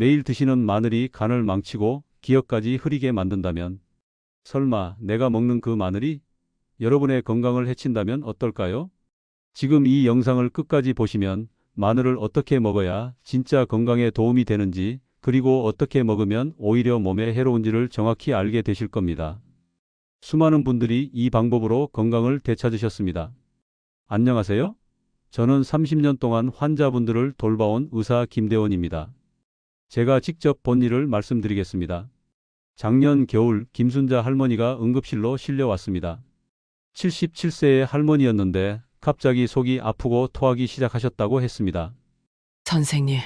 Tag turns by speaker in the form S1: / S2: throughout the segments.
S1: 매일 드시는 마늘이 간을 망치고 기억까지 흐리게 만든다면 설마 내가 먹는 그 마늘이 여러분의 건강을 해친다면 어떨까요? 지금 이 영상을 끝까지 보시면 마늘을 어떻게 먹어야 진짜 건강에 도움이 되는지 그리고 어떻게 먹으면 오히려 몸에 해로운지를 정확히 알게 되실 겁니다. 수많은 분들이 이 방법으로 건강을 되찾으셨습니다. 안녕하세요. 저는 30년 동안 환자분들을 돌봐온 의사 김대원입니다. 제가 직접 본 일을 말씀드리겠습니다. 작년 겨울 김순자 할머니가 응급실로 실려왔습니다. 77세의 할머니였는데 갑자기 속이 아프고 토하기 시작하셨다고 했습니다.
S2: 선생님,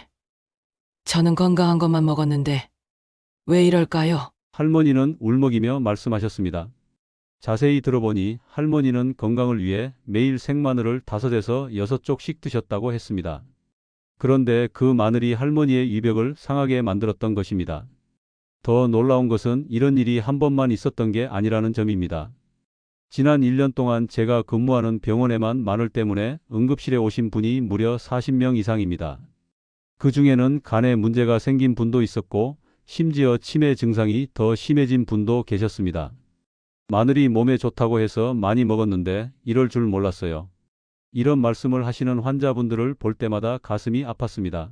S2: 저는 건강한 것만 먹었는데 왜 이럴까요?
S1: 할머니는 울먹이며 말씀하셨습니다. 자세히 들어보니 할머니는 건강을 위해 매일 생마늘을 다섯에서 여섯 쪽씩 드셨다고 했습니다. 그런데 그 마늘이 할머니의 위벽을 상하게 만들었던 것입니다. 더 놀라운 것은 이런 일이 한 번만 있었던 게 아니라는 점입니다. 지난 1년 동안 제가 근무하는 병원에만 마늘 때문에 응급실에 오신 분이 무려 40명 이상입니다. 그 중에는 간에 문제가 생긴 분도 있었고 심지어 치매 증상이 더 심해진 분도 계셨습니다. 마늘이 몸에 좋다고 해서 많이 먹었는데 이럴 줄 몰랐어요. 이런 말씀을 하시는 환자분들을 볼 때마다 가슴이 아팠습니다.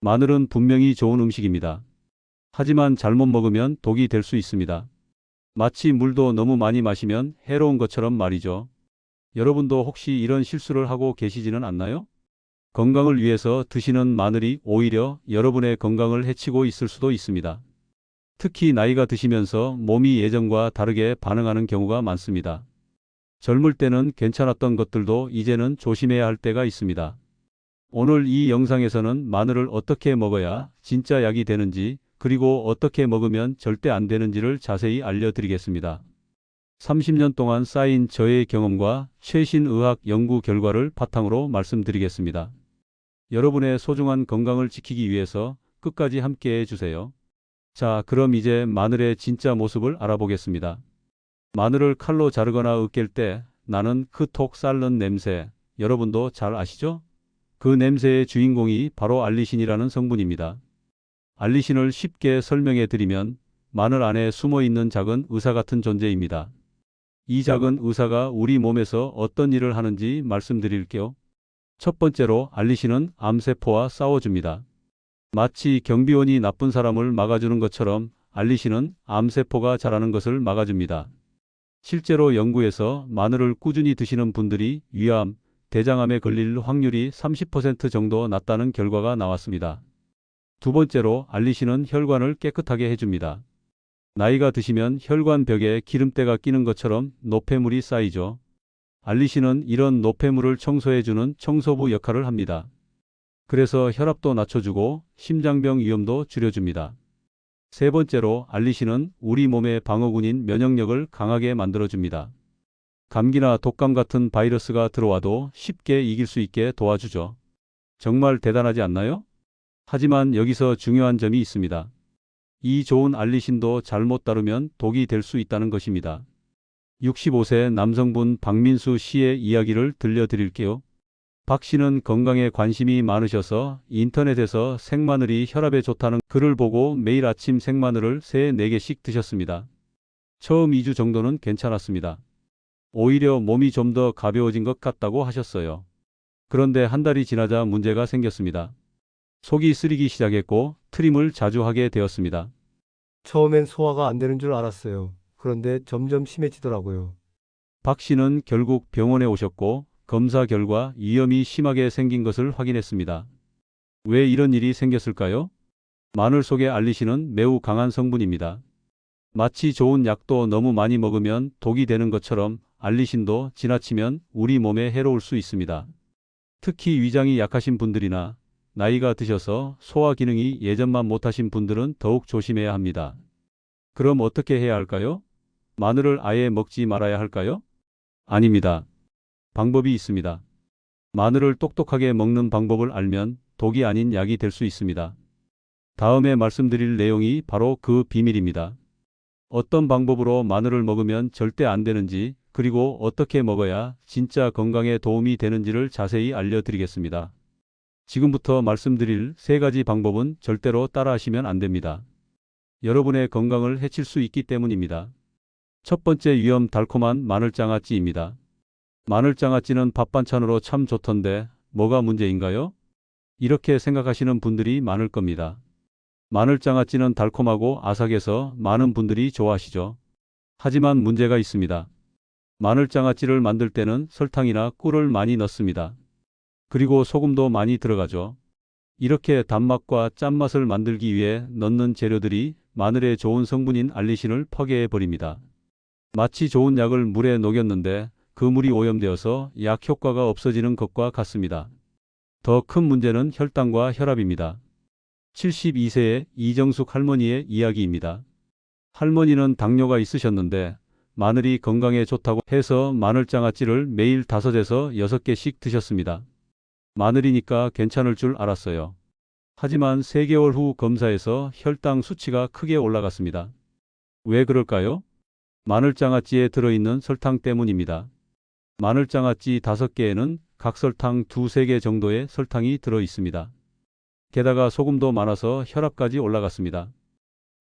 S1: 마늘은 분명히 좋은 음식입니다. 하지만 잘못 먹으면 독이 될 수 있습니다. 마치 물도 너무 많이 마시면 해로운 것처럼 말이죠. 여러분도 혹시 이런 실수를 하고 계시지는 않나요? 건강을 위해서 드시는 마늘이 오히려 여러분의 건강을 해치고 있을 수도 있습니다. 특히 나이가 드시면서 몸이 예전과 다르게 반응하는 경우가 많습니다. 젊을 때는 괜찮았던 것들도 이제는 조심해야 할 때가 있습니다. 오늘 이 영상에서는 마늘을 어떻게 먹어야 진짜 약이 되는지 그리고 어떻게 먹으면 절대 안 되는지를 자세히 알려드리겠습니다. 30년 동안 쌓인 저의 경험과 최신 의학 연구 결과를 바탕으로 말씀드리겠습니다. 여러분의 소중한 건강을 지키기 위해서 끝까지 함께 해주세요. 자, 그럼 이제 마늘의 진짜 모습을 알아보겠습니다. 마늘을 칼로 자르거나 으깰 때 나는 그 톡 쌀는 냄새, 여러분도 잘 아시죠? 그 냄새의 주인공이 바로 알리신이라는 성분입니다. 알리신을 쉽게 설명해 드리면 마늘 안에 숨어 있는 작은 의사 같은 존재입니다. 이 작은 의사가 우리 몸에서 어떤 일을 하는지 말씀드릴게요. 첫 번째로 알리신은 암세포와 싸워줍니다. 마치 경비원이 나쁜 사람을 막아주는 것처럼 알리신은 암세포가 자라는 것을 막아줍니다. 실제로 연구에서 마늘을 꾸준히 드시는 분들이 위암, 대장암에 걸릴 확률이 30% 정도 낮다는 결과가 나왔습니다. 두 번째로 알리신은 혈관을 깨끗하게 해줍니다. 나이가 드시면 혈관 벽에 기름때가 끼는 것처럼 노폐물이 쌓이죠. 알리신은 이런 노폐물을 청소해주는 청소부 역할을 합니다. 그래서 혈압도 낮춰주고 심장병 위험도 줄여줍니다. 세 번째로 알리신은 우리 몸의 방어군인 면역력을 강하게 만들어줍니다. 감기나 독감 같은 바이러스가 들어와도 쉽게 이길 수 있게 도와주죠. 정말 대단하지 않나요? 하지만 여기서 중요한 점이 있습니다. 이 좋은 알리신도 잘못 다루면 독이 될 수 있다는 것입니다. 65세 남성분 박민수 씨의 이야기를 들려드릴게요. 박 씨는 건강에 관심이 많으셔서 인터넷에서 생마늘이 혈압에 좋다는 글을 보고 매일 아침 생마늘을 3, 4개씩 드셨습니다. 처음 2주 정도는 괜찮았습니다. 오히려 몸이 좀 더 가벼워진 것 같다고 하셨어요. 그런데 한 달이 지나자 문제가 생겼습니다. 속이 쓰리기 시작했고 트림을 자주 하게 되었습니다.
S3: 처음엔 소화가 안 되는 줄 알았어요. 그런데 점점 심해지더라고요.
S1: 박 씨는 결국 병원에 오셨고 검사 결과 위염이 심하게 생긴 것을 확인했습니다. 왜 이런 일이 생겼을까요? 마늘 속의 알리신은 매우 강한 성분입니다. 마치 좋은 약도 너무 많이 먹으면 독이 되는 것처럼 알리신도 지나치면 우리 몸에 해로울 수 있습니다. 특히 위장이 약하신 분들이나 나이가 드셔서 소화 기능이 예전만 못하신 분들은 더욱 조심해야 합니다. 그럼 어떻게 해야 할까요? 마늘을 아예 먹지 말아야 할까요? 아닙니다. 방법이 있습니다. 마늘을 똑똑하게 먹는 방법을 알면 독이 아닌 약이 될 수 있습니다. 다음에 말씀드릴 내용이 바로 그 비밀입니다. 어떤 방법으로 마늘을 먹으면 절대 안 되는지 그리고 어떻게 먹어야 진짜 건강에 도움이 되는지를 자세히 알려드리겠습니다. 지금부터 말씀드릴 세 가지 방법은 절대로 따라하시면 안 됩니다. 여러분의 건강을 해칠 수 있기 때문입니다. 첫 번째 위험 달콤한 마늘장아찌입니다. 마늘장아찌는 밥 반찬으로 참 좋던데 뭐가 문제인가요? 이렇게 생각하시는 분들이 많을 겁니다. 마늘장아찌는 달콤하고 아삭해서 많은 분들이 좋아하시죠. 하지만 문제가 있습니다. 마늘장아찌를 만들 때는 설탕이나 꿀을 많이 넣습니다. 그리고 소금도 많이 들어가죠. 이렇게 단맛과 짠맛을 만들기 위해 넣는 재료들이 마늘의 좋은 성분인 알리신을 파괴해 버립니다. 마치 좋은 약을 물에 녹였는데 그 물이 오염되어서 약 효과가 없어지는 것과 같습니다. 더 큰 문제는 혈당과 혈압입니다. 72세의 이정숙 할머니의 이야기입니다. 할머니는 당뇨가 있으셨는데 마늘이 건강에 좋다고 해서 마늘장아찌를 매일 5에서 6개씩 드셨습니다. 마늘이니까 괜찮을 줄 알았어요. 하지만 3개월 후 검사에서 혈당 수치가 크게 올라갔습니다. 왜 그럴까요? 마늘장아찌에 들어있는 설탕 때문입니다. 마늘장아찌 5개에는 각 설탕 2, 3개 정도의 설탕이 들어 있습니다. 게다가 소금도 많아서 혈압까지 올라갔습니다.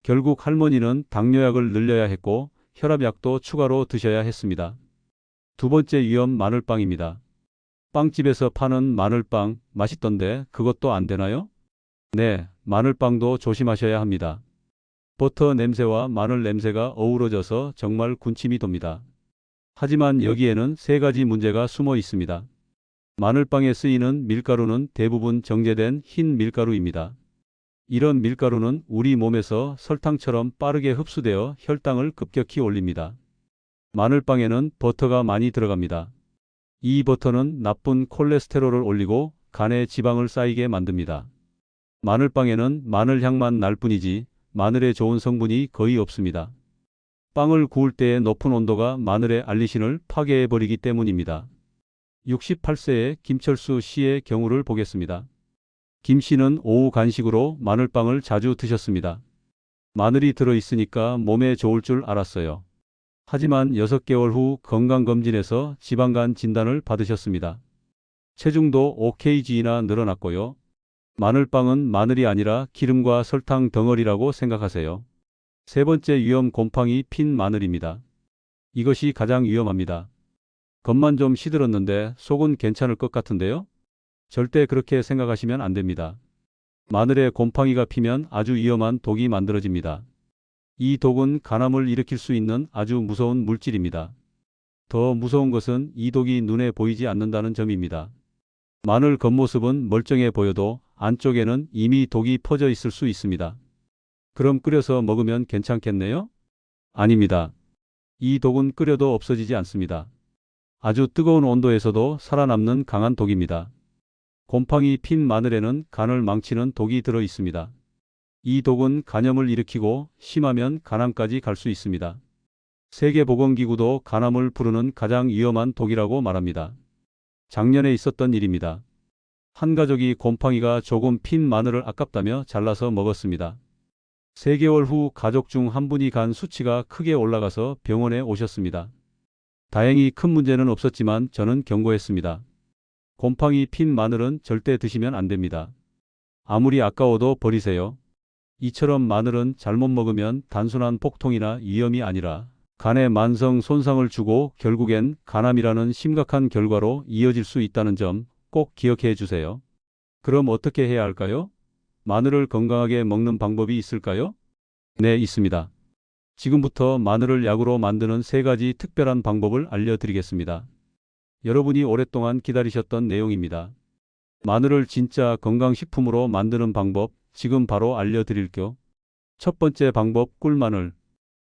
S1: 결국 할머니는 당뇨약을 늘려야 했고 혈압약도 추가로 드셔야 했습니다. 두 번째 위험 마늘빵입니다. 빵집에서 파는 마늘빵 맛있던데 그것도 안 되나요? 네, 마늘빵도 조심하셔야 합니다. 버터 냄새와 마늘 냄새가 어우러져서 정말 군침이 돕니다. 하지만 여기에는 세 가지 문제가 숨어 있습니다. 마늘빵에 쓰이는 밀가루는 대부분 정제된 흰 밀가루입니다. 이런 밀가루는 우리 몸에서 설탕처럼 빠르게 흡수되어 혈당을 급격히 올립니다. 마늘빵에는 버터가 많이 들어갑니다. 이 버터는 나쁜 콜레스테롤을 올리고 간에 지방을 쌓이게 만듭니다. 마늘빵에는 마늘 향만 날 뿐이지 마늘의 좋은 성분이 거의 없습니다. 빵을 구울 때의 높은 온도가 마늘의 알리신을 파괴해버리기 때문입니다. 68세의 김철수 씨의 경우를 보겠습니다. 김 씨는 오후 간식으로 마늘빵을 자주 드셨습니다. 마늘이 들어있으니까 몸에 좋을 줄 알았어요. 하지만 6개월 후 건강검진에서 지방간 진단을 받으셨습니다. 체중도 5kg나 늘어났고요. 마늘빵은 마늘이 아니라 기름과 설탕 덩어리라고 생각하세요. 세 번째 위험 곰팡이 핀 마늘입니다. 이것이 가장 위험합니다. 겉만 좀 시들었는데 속은 괜찮을 것 같은데요? 절대 그렇게 생각하시면 안 됩니다. 마늘에 곰팡이가 피면 아주 위험한 독이 만들어집니다. 이 독은 간암을 일으킬 수 있는 아주 무서운 물질입니다. 더 무서운 것은 이 독이 눈에 보이지 않는다는 점입니다. 마늘 겉모습은 멀쩡해 보여도 안쪽에는 이미 독이 퍼져 있을 수 있습니다. 그럼 끓여서 먹으면 괜찮겠네요? 아닙니다. 이 독은 끓여도 없어지지 않습니다. 아주 뜨거운 온도에서도 살아남는 강한 독입니다. 곰팡이 핀 마늘에는 간을 망치는 독이 들어 있습니다. 이 독은 간염을 일으키고 심하면 간암까지 갈 수 있습니다. 세계보건기구도 간암을 부르는 가장 위험한 독이라고 말합니다. 작년에 있었던 일입니다. 한 가족이 곰팡이가 조금 핀 마늘을 아깝다며 잘라서 먹었습니다. 3개월 후 가족 중 한 분이 간 수치가 크게 올라가서 병원에 오셨습니다. 다행히 큰 문제는 없었지만 저는 경고했습니다. 곰팡이 핀 마늘은 절대 드시면 안 됩니다. 아무리 아까워도 버리세요. 이처럼 마늘은 잘못 먹으면 단순한 폭통이나 위험이 아니라 간에 만성 손상을 주고 결국엔 간암이라는 심각한 결과로 이어질 수 있다는 점 꼭 기억해 주세요. 그럼 어떻게 해야 할까요? 마늘을 건강하게 먹는 방법이 있을까요? 네, 있습니다. 지금부터 마늘을 약으로 만드는 세 가지 특별한 방법을 알려드리겠습니다. 여러분이 오랫동안 기다리셨던 내용입니다. 마늘을 진짜 건강식품으로 만드는 방법 지금 바로 알려드릴게요. 첫 번째 방법 꿀마늘.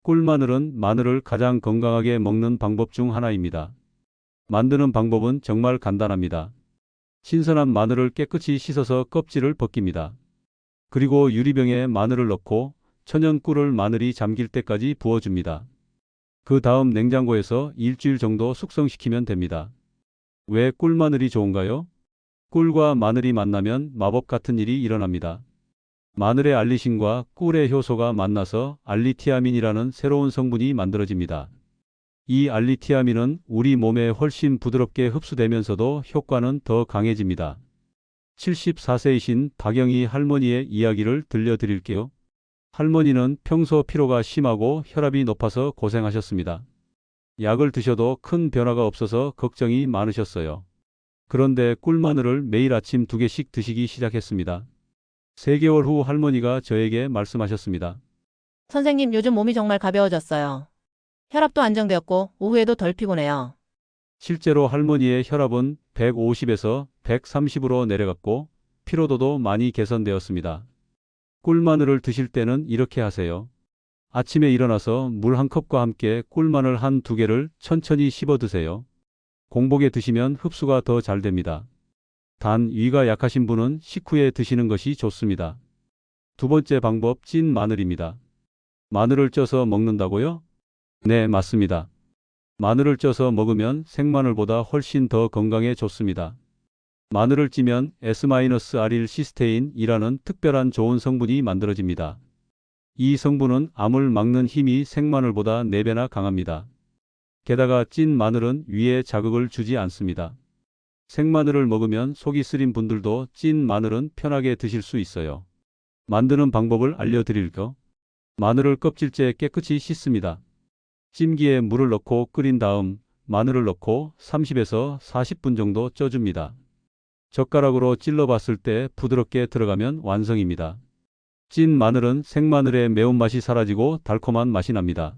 S1: 꿀마늘은 마늘을 가장 건강하게 먹는 방법 중 하나입니다. 만드는 방법은 정말 간단합니다. 신선한 마늘을 깨끗이 씻어서 껍질을 벗깁니다. 그리고 유리병에 마늘을 넣고 천연 꿀을 마늘이 잠길 때까지 부어줍니다. 그 다음 냉장고에서 일주일 정도 숙성시키면 됩니다. 왜 꿀마늘이 좋은가요? 꿀과 마늘이 만나면 마법 같은 일이 일어납니다. 마늘의 알리신과 꿀의 효소가 만나서 알리티아민이라는 새로운 성분이 만들어집니다. 이 알리티아민은 우리 몸에 훨씬 부드럽게 흡수되면서도 효과는 더 강해집니다. 74세이신 박영희 할머니의 이야기를 들려드릴게요. 할머니는 평소 피로가 심하고 혈압이 높아서 고생하셨습니다. 약을 드셔도 큰 변화가 없어서 걱정이 많으셨어요. 그런데 꿀마늘을 매일 아침 두 개씩 드시기 시작했습니다. 3개월 후 할머니가 저에게 말씀하셨습니다.
S4: 선생님, 요즘 몸이 정말 가벼워졌어요. 혈압도 안정되었고, 오후에도 덜 피곤해요.
S1: 실제로 할머니의 혈압은 150에서 130으로 내려갔고 피로도도 많이 개선되었습니다. 꿀마늘을 드실 때는 이렇게 하세요. 아침에 일어나서 물 한 컵과 함께 꿀마늘 한 두 개를 천천히 씹어 드세요. 공복에 드시면 흡수가 더 잘 됩니다. 단 위가 약하신 분은 식후에 드시는 것이 좋습니다. 두 번째 방법 찐 마늘입니다. 마늘을 쪄서 먹는다고요? 네, 맞습니다. 마늘을 쪄서 먹으면 생마늘보다 훨씬 더 건강에 좋습니다. 마늘을 찌면 S-아릴 시스테인이라는 특별한 좋은 성분이 만들어집니다. 이 성분은 암을 막는 힘이 생마늘보다 4배나 강합니다. 게다가 찐 마늘은 위에 자극을 주지 않습니다. 생마늘을 먹으면 속이 쓰린 분들도 찐 마늘은 편하게 드실 수 있어요. 만드는 방법을 알려드릴까? 마늘을 껍질째 깨끗이 씻습니다. 찜기에 물을 넣고 끓인 다음 마늘을 넣고 30에서 40분 정도 쪄줍니다. 젓가락으로 찔러 봤을 때 부드럽게 들어가면 완성입니다. 찐 마늘은 생마늘의 매운맛이 사라지고 달콤한 맛이 납니다.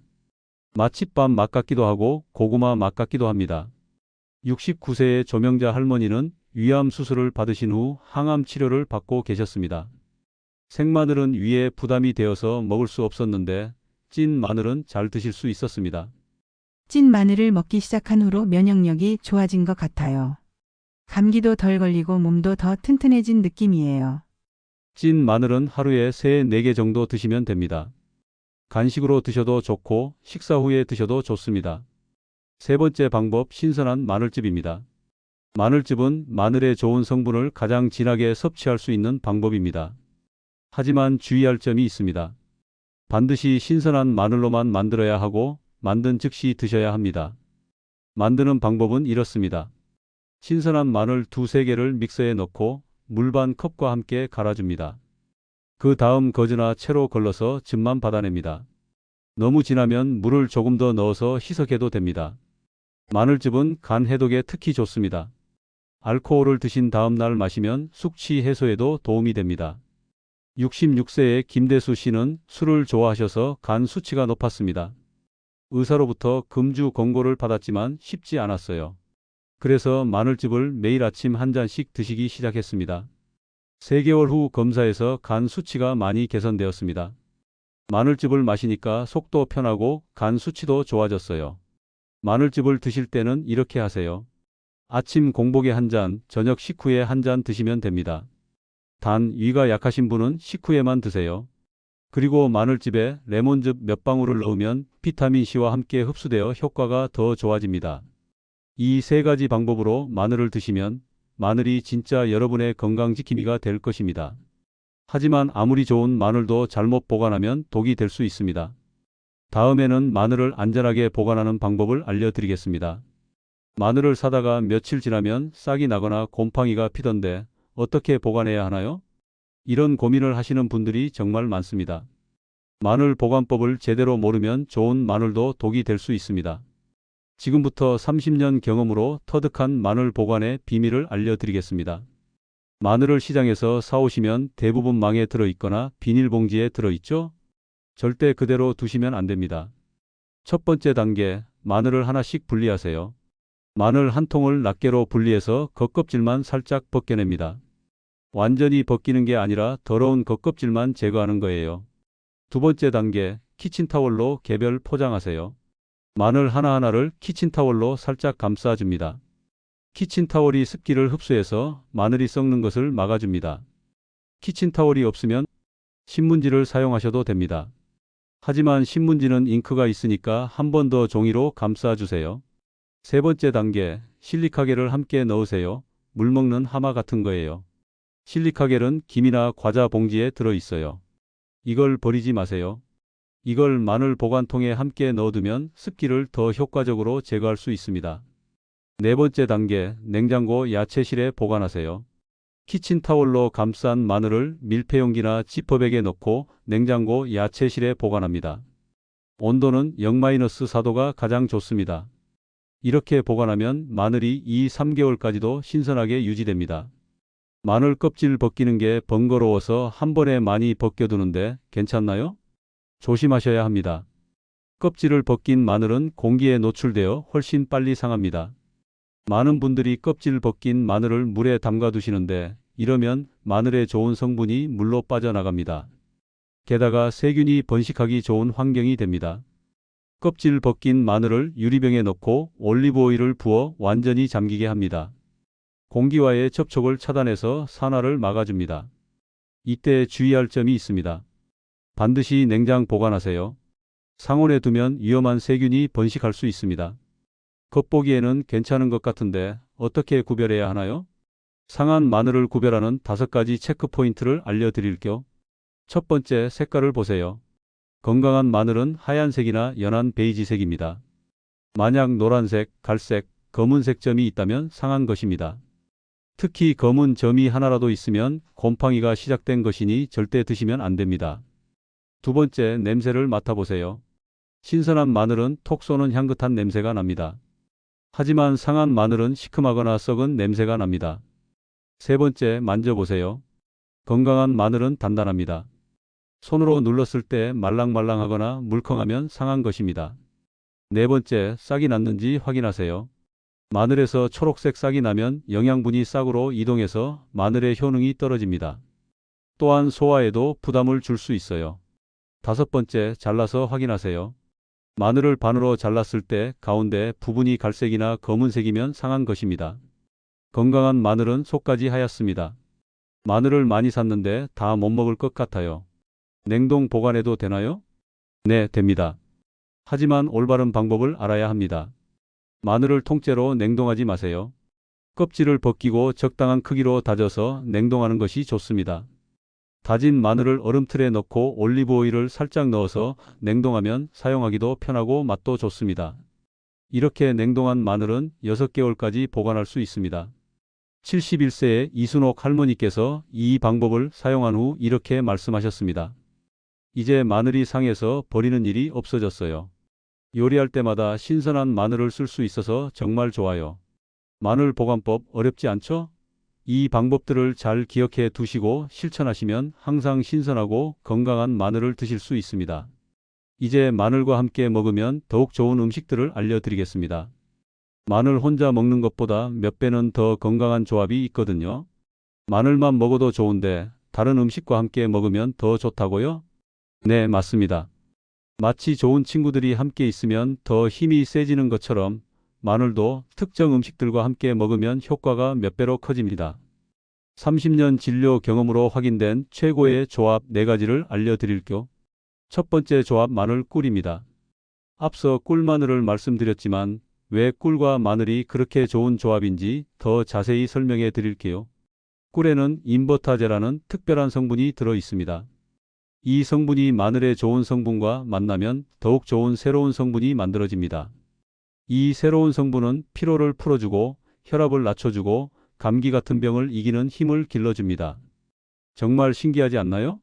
S1: 마칫밥 맛 같기도 하고 고구마 맛 같기도 합니다. 69세의 조명자 할머니는 위암 수술을 받으신 후 항암 치료를 받고 계셨습니다. 생마늘은 위에 부담이 되어서 먹을 수 없었는데 찐 마늘은 잘 드실 수 있었습니다.
S5: 찐 마늘을 먹기 시작한 후로 면역력이 좋아진 것 같아요. 감기도 덜 걸리고 몸도 더 튼튼해진 느낌이에요.
S1: 찐 마늘은 하루에 3, 4개 정도 드시면 됩니다. 간식으로 드셔도 좋고 식사 후에 드셔도 좋습니다. 세 번째 방법 신선한 마늘즙입니다. 마늘즙은 마늘의 좋은 성분을 가장 진하게 섭취할 수 있는 방법입니다. 하지만 주의할 점이 있습니다. 반드시 신선한 마늘로만 만들어야 하고 만든 즉시 드셔야 합니다. 만드는 방법은 이렇습니다. 신선한 마늘 두세 개를 믹서에 넣고 물 반 컵과 함께 갈아줍니다. 그 다음 거즈나 채로 걸러서 즙만 받아냅니다. 너무 진하면 물을 조금 더 넣어서 희석해도 됩니다. 마늘즙은 간 해독에 특히 좋습니다. 알코올을 드신 다음 날 마시면 숙취 해소에도 도움이 됩니다. 66세의 김대수 씨는 술을 좋아하셔서 간 수치가 높았습니다. 의사로부터 금주 권고를 받았지만 쉽지 않았어요. 그래서 마늘즙을 매일 아침 한 잔씩 드시기 시작했습니다. 3개월 후 검사에서 간 수치가 많이 개선되었습니다. 마늘즙을 마시니까 속도 편하고 간 수치도 좋아졌어요. 마늘즙을 드실 때는 이렇게 하세요. 아침 공복에 한 잔, 저녁 식후에 한 잔 드시면 됩니다. 단 위가 약하신 분은 식후에만 드세요. 그리고 마늘즙에 레몬즙 몇 방울을 넣으면 비타민C와 함께 흡수되어 효과가 더 좋아집니다. 이 세 가지 방법으로 마늘을 드시면 마늘이 진짜 여러분의 건강지킴이가 될 것입니다. 하지만 아무리 좋은 마늘도 잘못 보관하면 독이 될 수 있습니다. 다음에는 마늘을 안전하게 보관하는 방법을 알려드리겠습니다. 마늘을 사다가 며칠 지나면 싹이 나거나 곰팡이가 피던데 어떻게 보관해야 하나요? 이런 고민을 하시는 분들이 정말 많습니다. 마늘 보관법을 제대로 모르면 좋은 마늘도 독이 될 수 있습니다. 지금부터 30년 경험으로 터득한 마늘 보관의 비밀을 알려드리겠습니다. 마늘을 시장에서 사오시면 대부분 망에 들어있거나 비닐봉지에 들어있죠? 절대 그대로 두시면 안 됩니다. 첫 번째 단계, 마늘을 하나씩 분리하세요. 마늘 한 통을 낱개로 분리해서 겉껍질만 살짝 벗겨냅니다. 완전히 벗기는 게 아니라 더러운 겉껍질만 제거하는 거예요. 두 번째 단계, 키친타월로 개별 포장하세요. 마늘 하나하나를 키친타월로 살짝 감싸줍니다. 키친타월이 습기를 흡수해서 마늘이 썩는 것을 막아줍니다. 키친타월이 없으면 신문지를 사용하셔도 됩니다. 하지만 신문지는 잉크가 있으니까 한 번 더 종이로 감싸주세요. 세 번째 단계, 실리카겔을 함께 넣으세요. 물 먹는 하마 같은 거예요. 실리카겔은 김이나 과자 봉지에 들어있어요. 이걸 버리지 마세요. 이걸 마늘 보관통에 함께 넣어두면 습기를 더 효과적으로 제거할 수 있습니다. 네 번째 단계, 냉장고 야채실에 보관하세요. 키친타월로 감싼 마늘을 밀폐용기나 지퍼백에 넣고 냉장고 야채실에 보관합니다. 온도는 0-4도가 가장 좋습니다. 이렇게 보관하면 마늘이 2-3개월까지도 신선하게 유지됩니다. 마늘 껍질 벗기는 게 번거로워서 한 번에 많이 벗겨두는데 괜찮나요? 조심하셔야 합니다. 껍질을 벗긴 마늘은 공기에 노출되어 훨씬 빨리 상합니다. 많은 분들이 껍질 벗긴 마늘을 물에 담가 두시는데 이러면 마늘의 좋은 성분이 물로 빠져나갑니다. 게다가 세균이 번식하기 좋은 환경이 됩니다. 껍질 벗긴 마늘을 유리병에 넣고 올리브 오일을 부어 완전히 잠기게 합니다. 공기와의 접촉을 차단해서 산화를 막아줍니다. 이때 주의할 점이 있습니다. 반드시 냉장 보관하세요. 상온에 두면 위험한 세균이 번식할 수 있습니다. 겉보기에는 괜찮은 것 같은데 어떻게 구별해야 하나요? 상한 마늘을 구별하는 다섯 가지 체크 포인트를 알려드릴게요. 첫 번째 색깔을 보세요. 건강한 마늘은 하얀색이나 연한 베이지색입니다. 만약 노란색, 갈색, 검은색 점이 있다면 상한 것입니다. 특히 검은 점이 하나라도 있으면 곰팡이가 시작된 것이니 절대 드시면 안 됩니다. 두 번째 냄새를 맡아보세요. 신선한 마늘은 톡 쏘는 향긋한 냄새가 납니다. 하지만 상한 마늘은 시큼하거나 썩은 냄새가 납니다. 세 번째 만져보세요. 건강한 마늘은 단단합니다. 손으로 눌렀을 때 말랑말랑하거나 물컹하면 상한 것입니다. 네 번째, 싹이 났는지 확인하세요. 마늘에서 초록색 싹이 나면 영양분이 싹으로 이동해서 마늘의 효능이 떨어집니다. 또한 소화에도 부담을 줄 수 있어요. 다섯 번째, 잘라서 확인하세요. 마늘을 반으로 잘랐을 때 가운데 부분이 갈색이나 검은색이면 상한 것입니다. 건강한 마늘은 속까지 하얗습니다. 마늘을 많이 샀는데 다 못 먹을 것 같아요. 냉동 보관해도 되나요? 네, 됩니다. 하지만 올바른 방법을 알아야 합니다. 마늘을 통째로 냉동하지 마세요. 껍질을 벗기고 적당한 크기로 다져서 냉동하는 것이 좋습니다. 다진 마늘을 얼음틀에 넣고 올리브 오일을 살짝 넣어서 냉동하면 사용하기도 편하고 맛도 좋습니다. 이렇게 냉동한 마늘은 6개월까지 보관할 수 있습니다. 71세의 이순옥 할머니께서 이 방법을 사용한 후 이렇게 말씀하셨습니다. 이제 마늘이 상해서 버리는 일이 없어졌어요. 요리할 때마다 신선한 마늘을 쓸 수 있어서 정말 좋아요. 마늘 보관법 어렵지 않죠? 이 방법들을 잘 기억해 두시고 실천하시면 항상 신선하고 건강한 마늘을 드실 수 있습니다. 이제 마늘과 함께 먹으면 더욱 좋은 음식들을 알려드리겠습니다. 마늘 혼자 먹는 것보다 몇 배는 더 건강한 조합이 있거든요. 마늘만 먹어도 좋은데 다른 음식과 함께 먹으면 더 좋다고요? 네, 맞습니다. 마치 좋은 친구들이 함께 있으면 더 힘이 세지는 것처럼 마늘도 특정 음식들과 함께 먹으면 효과가 몇 배로 커집니다. 30년 진료 경험으로 확인된 최고의 조합 4가지를 알려드릴게요. 첫 번째 조합 마늘 꿀입니다. 앞서 꿀 마늘을 말씀드렸지만 왜 꿀과 마늘이 그렇게 좋은 조합인지 더 자세히 설명해 드릴게요. 꿀에는 인버타제라는 특별한 성분이 들어 있습니다. 이 성분이 마늘의 좋은 성분과 만나면 더욱 좋은 새로운 성분이 만들어집니다. 이 새로운 성분은 피로를 풀어주고 혈압을 낮춰주고 감기 같은 병을 이기는 힘을 길러줍니다. 정말 신기하지 않나요?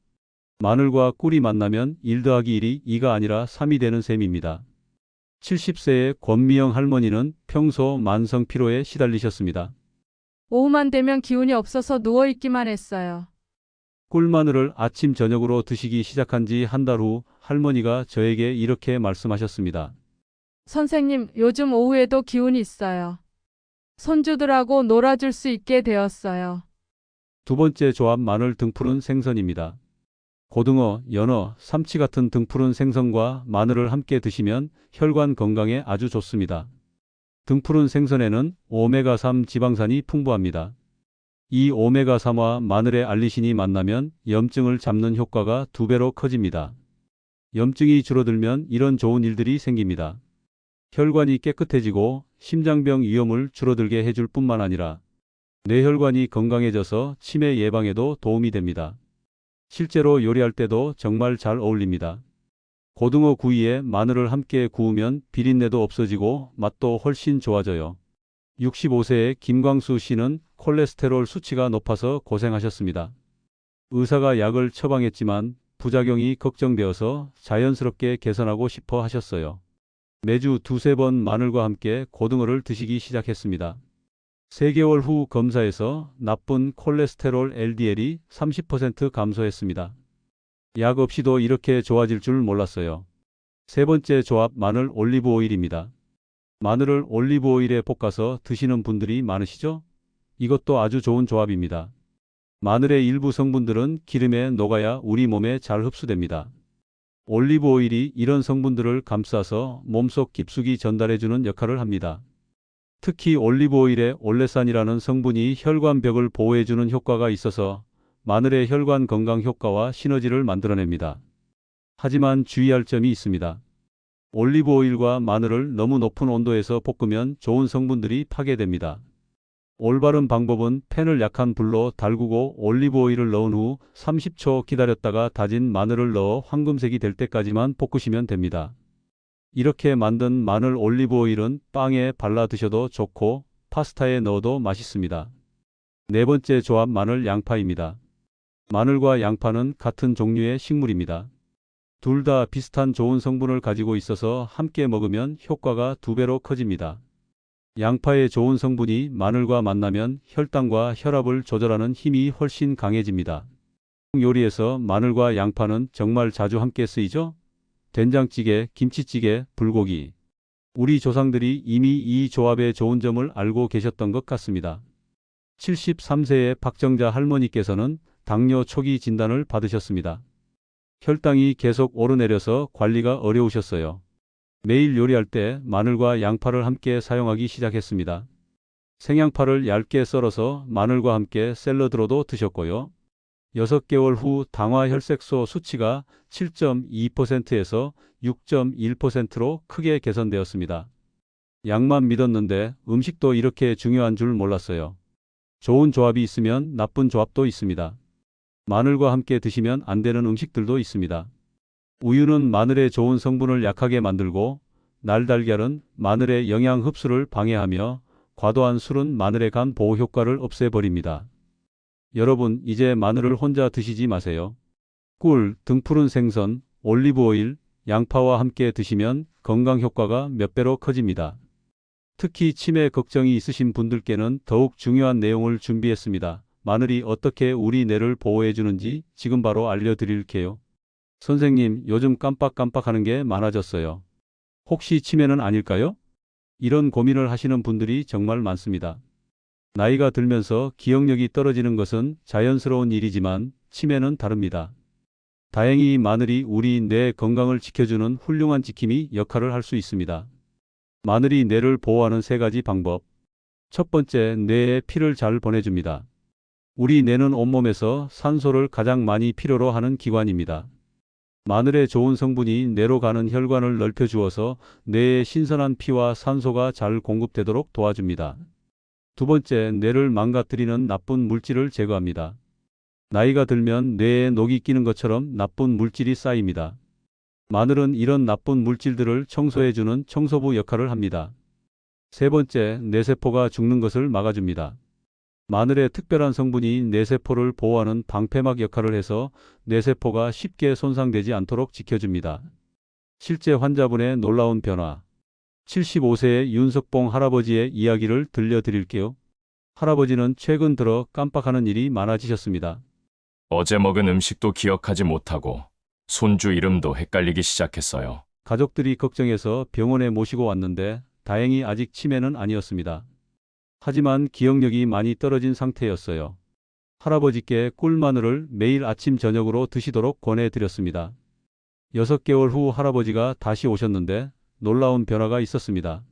S1: 마늘과 꿀이 만나면 1 더하기 1이 2가 아니라 3이 되는 셈입니다. 70세의 권미영 할머니는 평소 만성 피로에 시달리셨습니다.
S6: 오후만 되면 기운이 없어서 누워있기만 했어요.
S1: 꿀마늘을 아침 저녁으로 드시기 시작한 지 한 달 후 할머니가 저에게 이렇게 말씀하셨습니다.
S6: 선생님, 요즘 오후에도 기운이 있어요. 손주들하고 놀아줄 수 있게 되었어요.
S1: 두 번째 조합 마늘 등푸른 생선입니다. 고등어, 연어, 삼치 같은 등푸른 생선과 마늘을 함께 드시면 혈관 건강에 아주 좋습니다. 등푸른 생선에는 오메가3 지방산이 풍부합니다. 이 오메가3와 마늘의 알리신이 만나면 염증을 잡는 효과가 두 배로 커집니다. 염증이 줄어들면 이런 좋은 일들이 생깁니다. 혈관이 깨끗해지고 심장병 위험을 줄어들게 해줄 뿐만 아니라 뇌혈관이 건강해져서 치매 예방에도 도움이 됩니다. 실제로 요리할 때도 정말 잘 어울립니다. 고등어 구이에 마늘을 함께 구우면 비린내도 없어지고 맛도 훨씬 좋아져요. 65세의 김광수 씨는 콜레스테롤 수치가 높아서 고생하셨습니다. 의사가 약을 처방했지만 부작용이 걱정되어서 자연스럽게 개선하고 싶어 하셨어요. 매주 두세 번 마늘과 함께 고등어를 드시기 시작했습니다. 3개월 후 검사에서 나쁜 콜레스테롤 LDL이 30% 감소했습니다. 약 없이도 이렇게 좋아질 줄 몰랐어요. 세 번째 조합 마늘 올리브 오일입니다. 마늘을 올리브 오일에 볶아서 드시는 분들이 많으시죠? 이것도 아주 좋은 조합입니다. 마늘의 일부 성분들은 기름에 녹아야 우리 몸에 잘 흡수됩니다. 올리브 오일이 이런 성분들을 감싸서 몸속 깊숙이 전달해주는 역할을 합니다. 특히 올리브 오일에 올레산이라는 성분이 혈관벽을 보호해주는 효과가 있어서 마늘의 혈관 건강 효과와 시너지를 만들어냅니다. 하지만 주의할 점이 있습니다. 올리브 오일과 마늘을 너무 높은 온도에서 볶으면 좋은 성분들이 파괴됩니다. 올바른 방법은 팬을 약한 불로 달구고 올리브 오일을 넣은 후 30초 기다렸다가 다진 마늘을 넣어 황금색이 될 때까지만 볶으시면 됩니다. 이렇게 만든 마늘 올리브 오일은 빵에 발라 드셔도 좋고 파스타에 넣어도 맛있습니다. 네 번째 조합 마늘 양파입니다. 마늘과 양파는 같은 종류의 식물입니다. 둘 다 비슷한 좋은 성분을 가지고 있어서 함께 먹으면 효과가 두 배로 커집니다. 양파의 좋은 성분이 마늘과 만나면 혈당과 혈압을 조절하는 힘이 훨씬 강해집니다. 요리에서 마늘과 양파는 정말 자주 함께 쓰이죠? 된장찌개, 김치찌개, 불고기. 우리 조상들이 이미 이 조합의 좋은 점을 알고 계셨던 것 같습니다. 73세의 박정자 할머니께서는 당뇨 초기 진단을 받으셨습니다. 혈당이 계속 오르내려서 관리가 어려우셨어요. 매일 요리할 때 마늘과 양파를 함께 사용하기 시작했습니다. 생양파를 얇게 썰어서 마늘과 함께 샐러드로도 드셨고요. 6개월 후 당화 혈색소 수치가 7.2%에서 6.1%로 크게 개선되었습니다. 약만 믿었는데 음식도 이렇게 중요한 줄 몰랐어요. 좋은 조합이 있으면 나쁜 조합도 있습니다. 마늘과 함께 드시면 안 되는 음식들도 있습니다. 우유는 마늘의 좋은 성분을 약하게 만들고 날달걀은 마늘의 영양 흡수를 방해하며 과도한 술은 마늘의 간 보호 효과를 없애버립니다. 여러분, 이제 마늘을 혼자 드시지 마세요. 꿀, 등푸른 생선, 올리브 오일, 양파와 함께 드시면 건강 효과가 몇 배로 커집니다. 특히 치매 걱정이 있으신 분들께는 더욱 중요한 내용을 준비했습니다. 마늘이 어떻게 우리 뇌를 보호해 주는지 지금 바로 알려드릴게요. 선생님, 요즘 깜빡깜빡하는 게 많아졌어요. 혹시 치매는 아닐까요? 이런 고민을 하시는 분들이 정말 많습니다. 나이가 들면서 기억력이 떨어지는 것은 자연스러운 일이지만 치매는 다릅니다. 다행히 마늘이 우리 뇌 건강을 지켜주는 훌륭한 지킴이 역할을 할 수 있습니다. 마늘이 뇌를 보호하는 세 가지 방법. 첫 번째, 뇌에 피를 잘 보내줍니다. 우리 뇌는 온몸에서 산소를 가장 많이 필요로 하는 기관입니다. 마늘의 좋은 성분이 뇌로 가는 혈관을 넓혀 주어서 뇌에 신선한 피와 산소가 잘 공급되도록 도와줍니다. 두 번째, 뇌를 망가뜨리는 나쁜 물질을 제거합니다. 나이가 들면 뇌에 녹이 끼는 것처럼 나쁜 물질이 쌓입니다. 마늘은 이런 나쁜 물질들을 청소해주는 청소부 역할을 합니다. 세 번째, 뇌세포가 죽는 것을 막아줍니다. 마늘의 특별한 성분이 뇌세포를 보호하는 방패막 역할을 해서 뇌세포가 쉽게 손상되지 않도록 지켜줍니다. 실제 환자분의 놀라운 변화. 75세의 윤석봉 할아버지의 이야기를 들려드릴게요. 할아버지는 최근 들어 깜빡하는 일이 많아지셨습니다.
S7: 어제 먹은 음식도 기억하지 못하고 손주 이름도 헷갈리기 시작했어요.
S1: 가족들이 걱정해서 병원에 모시고 왔는데 다행히 아직 치매는 아니었습니다. 하지만 기억력이 많이 떨어진 상태였어요. 할아버지께 꿀마늘을 매일 아침 저녁으로 드시도록 권해드렸습니다. 6개월 후 할아버지가 다시 오셨는데 놀라운 변화가 있었습니다.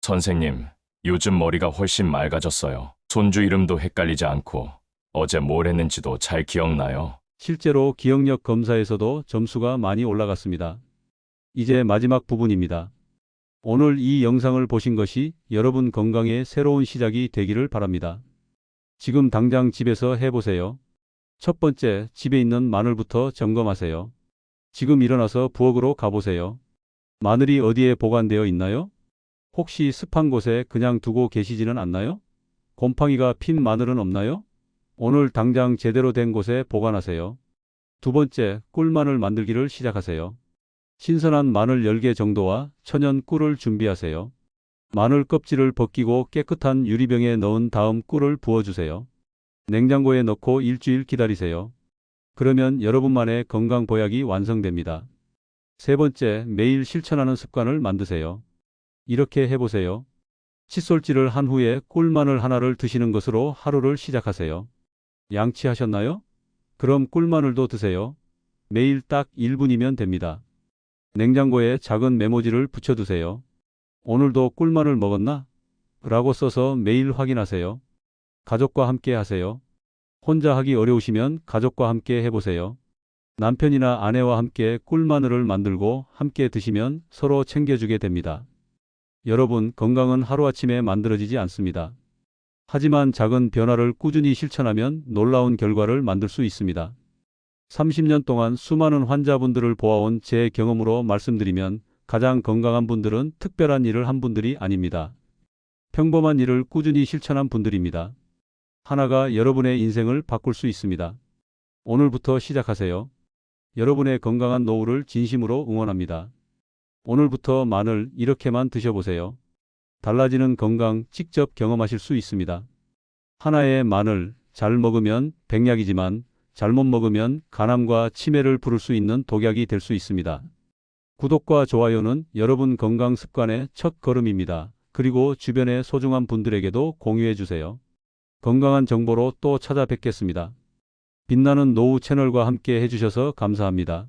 S7: 선생님, 요즘 머리가 훨씬 맑아졌어요. 손주 이름도 헷갈리지 않고 어제 뭘 했는지도 잘 기억나요.
S1: 실제로 기억력 검사에서도 점수가 많이 올라갔습니다. 이제 마지막 부분입니다. 오늘 이 영상을 보신 것이 여러분 건강의 새로운 시작이 되기를 바랍니다. 지금 당장 집에서 해보세요. 첫 번째, 집에 있는 마늘부터 점검하세요. 지금 일어나서 부엌으로 가보세요. 마늘이 어디에 보관되어 있나요? 혹시 습한 곳에 그냥 두고 계시지는 않나요? 곰팡이가 핀 마늘은 없나요? 오늘 당장 제대로 된 곳에 보관하세요. 두 번째, 꿀마늘 만들기를 시작하세요. 신선한 마늘 10개 정도와 천연 꿀을 준비하세요. 마늘 껍질을 벗기고 깨끗한 유리병에 넣은 다음 꿀을 부어주세요. 냉장고에 넣고 일주일 기다리세요. 그러면 여러분만의 건강 보약이 완성됩니다. 세 번째, 매일 실천하는 습관을 만드세요. 이렇게 해보세요. 칫솔질을 한 후에 꿀마늘 하나를 드시는 것으로 하루를 시작하세요. 양치하셨나요? 그럼 꿀마늘도 드세요. 매일 딱 1분이면 됩니다. 냉장고에 작은 메모지를 붙여두세요. 오늘도 꿀마늘 먹었나? 라고 써서 매일 확인하세요. 가족과 함께 하세요. 혼자 하기 어려우시면 가족과 함께 해보세요. 남편이나 아내와 함께 꿀마늘을 만들고 함께 드시면 서로 챙겨주게 됩니다. 여러분, 건강은 하루아침에 만들어지지 않습니다. 하지만 작은 변화를 꾸준히 실천하면 놀라운 결과를 만들 수 있습니다. 30년 동안 수많은 환자분들을 보아온 제 경험으로 말씀드리면 가장 건강한 분들은 특별한 일을 한 분들이 아닙니다. 평범한 일을 꾸준히 실천한 분들입니다. 하나가 여러분의 인생을 바꿀 수 있습니다. 오늘부터 시작하세요. 여러분의 건강한 노후를 진심으로 응원합니다. 오늘부터 마늘 이렇게만 드셔보세요. 달라지는 건강 직접 경험하실 수 있습니다. 하나의 마늘 잘 먹으면 백약이지만 잘못 먹으면 간암과 치매를 부를 수 있는 독약이 될 수 있습니다. 구독과 좋아요는 여러분 건강 습관의 첫 걸음입니다. 그리고 주변의 소중한 분들에게도 공유해 주세요. 건강한 정보로 또 찾아뵙겠습니다. 빛나는 노후 채널과 함께 해주셔서 감사합니다.